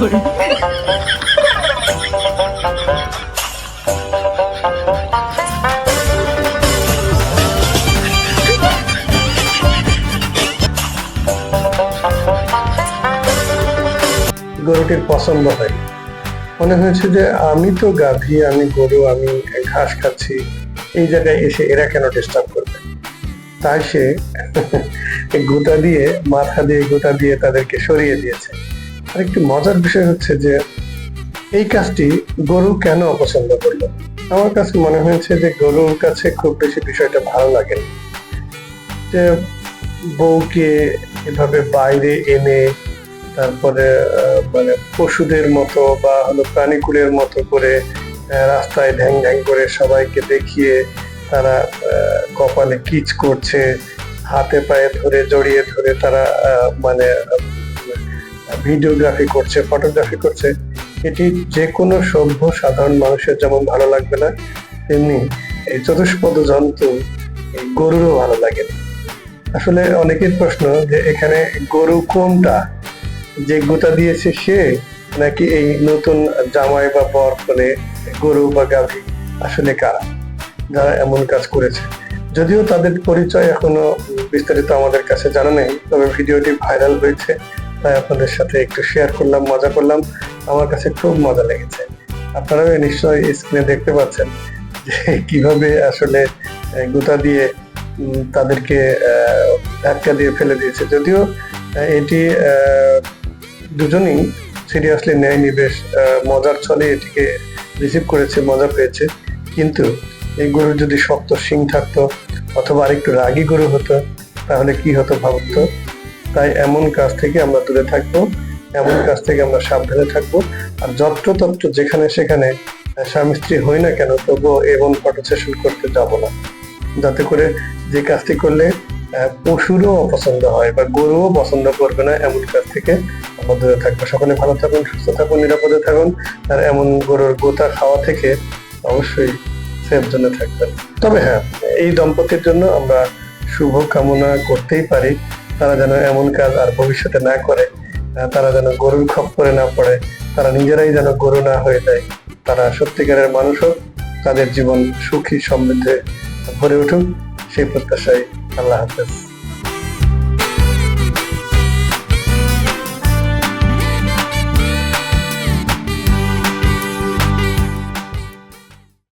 গরুটির পছন্দ হয়। মনে হয়েছে যে আমি তো গাভী আমি গরু, আমি ঘাস খাচ্ছি। এই জায়গায় এসে এরা কেন ডিস্টার্ব করবে? তাই সে গোটা দিয়ে, মাথা দিয়ে, গোটা দিয়ে তাদেরকে সরিয়ে দিয়েছে। আর একটি মজার বিষয় হচ্ছে যে এই কাজটি গরু কেন অপছন্দ করল? আমার কাছে মনে হয়েছে যে গরুর কাছে খুব বেশি বিষয়টা ভালো লাগে যে বউকে এভাবে বাইরে এনে তারপরে মানে পশুদের মতো বা হলো প্রাণীকুলের মতো করে রাস্তায় ঢ্যাং ঢ্যাং করে সবাইকে দেখিয়ে তারা কপালে কিচ করছে, হাতে পায়ে ধরে জড়িয়ে ধরে তারা মানে ভিডিওগ্রাফি করছে, ফটোগ্রাফি করছে, এটি যে কোনো সভ্য সাধারণ মানুষের যেমন ভালো লাগবে না, তেমনি এই চতুষ্পদ জন্তু গরুরও ভালো লাগে আসলে অনেকের প্রশ্ন যে এখানে গরু কোনটা? যে গোটা দিয়েছে সে, নাকি এই নতুন জামাই বা বর করে গরু বা গাভী আসলে কারা? যারা এমন কাজ করেছে। যদিও তাদের পরিচয় এখনও বিস্তারিত আমাদের কাছে জানা নেই, তবে ভিডিওটি ভাইরাল হয়েছে। তাই আপনাদের সাথে একটু শেয়ার করলাম মজা করলাম। আমার কাছে খুব মজা লেগেছে। আপনারাও নিশ্চয়ই স্ক্রিনে দেখতে পাচ্ছেন যে কীভাবে আসলে গোটা দিয়ে তাদেরকে ধাক্কা দিয়ে ফেলে দিয়েছে। যদিও এটি দুজনেই সিরিয়াসলি ন্যায় নিবেশ আহ, মজার ছলে এটিকে রিসিভ করেছে মজা পেয়েছে। কিন্তু এই গরুর যদি শক্ত শিং থাকতো অথবা আরেকটু রাগী গরু হতো তাহলে কি হতো ভাবতো তাই এমন কাজ থেকে আমরা দূরে থাকব, এমন কাজ থেকে আমরা সাবধানে থাকব। আর যত্রতত্র যেখানে সেখানে স্বামী স্ত্রী হই না কেন, তবুও এমন ফটো সেশন করতে যাব না। যাতে করে যে কাজটি করলে পশুরও অপছন্দ হয় বা গরুও পছন্দ করবে না, এমন কাজ থেকে আমরা দূরে থাকব। সকলে ভালো থাকুন, সুস্থ থাকুন, নিরাপদে থাকুন। আর এমন গরুর গোতা খাওয়া থেকে অবশ্যই সেফ জোনে থাকবেন। তবে হ্যাঁ এই দম্পতির জন্য আমরা শুভ কামনা করতেই পারি। তারা যেন এমন কাজ আর ভবিষ্যতে না করে তারা যেন গরুর খপ্পরে না পড়ে, তারা নিজেরাই যেন গরু না হয়ে যায়। তারা সত্যিকারের মানুষও তাদের জীবন সুখী সমৃদ্ধে ভরে উঠুক, সেই প্রত্যাশায় আল্লাহ হাফেজ।